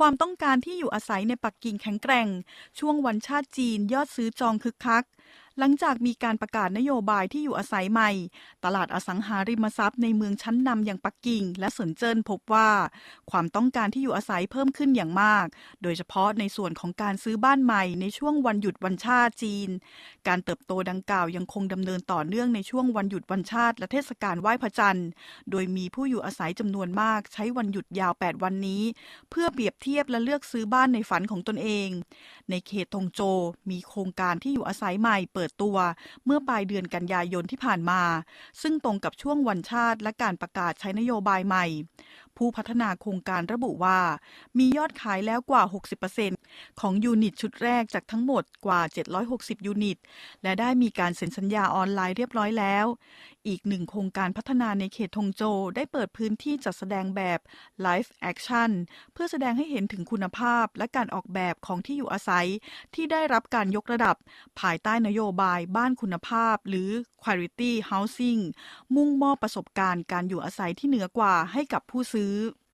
ความต้องการที่อยู่อาศัยในปักกิ่งแข็งแกร่ง ช่วงวันชาติจีนยอดซื้อจองคึกคัก หลังจากมีการประกาศนโยบายที่อยู่อาศัยใหม่ ตลาดอสังหาริมทรัพย์ในเมืองชั้นนำอย่างปักกิ่ง และเซินเจิ้นพบว่า ความต้องการที่อยู่อาศัยเพิ่มขึ้นอย่างมาก โดยเฉพาะในส่วนของการซื้อบ้านใหม่ในช่วงวันหยุดวันชาติจีน การเติบโตดังกล่าวยังคงดำเนินต่อเนื่องในช่วงวันหยุดวันชาติ และเทศกาลไหว้พระจันทร์ โดยมีผู้อยู่อาศัยจำนวนมากใช้วันหยุดยาว 8 วันนี้ เพื่อเปรียบเทียบและเลือกซื้อบ้านในฝันของตนเอง ในเขตทงโจมีโครงการที่อยู่อาศัยใหม่เปิดตัว เมื่อปลายเดือนกันยายนที่ผ่านมา ซึ่งตรงกับช่วงวันชาติและการประกาศใช้นโยบายใหม่ ผู้พัฒนาโครงการระบุว่า มียอดขายแล้วกว่า 60%ของยูนิตชุดแรกจากทั้งหมดกว่า 760 ยูนิต และได้มีการเซ็นสัญญาออนไลน์เรียบร้อยแล้ว อีกหนึ่งโครงการพัฒนาในเขตทงโจได้เปิดพื้นที่จัดแสดงแบบ Live Action เพื่อแสดงให้เห็นถึงคุณภาพและการออกแบบของที่อยู่อาศัย ที่ได้รับการยกระดับ ภายใต้นโยบายบ้านคุณภาพ หรือ Quality Housing มุ่งมอบประสบการณ์การอยู่อาศัยที่เหนือกว่าให้กับผู้ซื้อえ?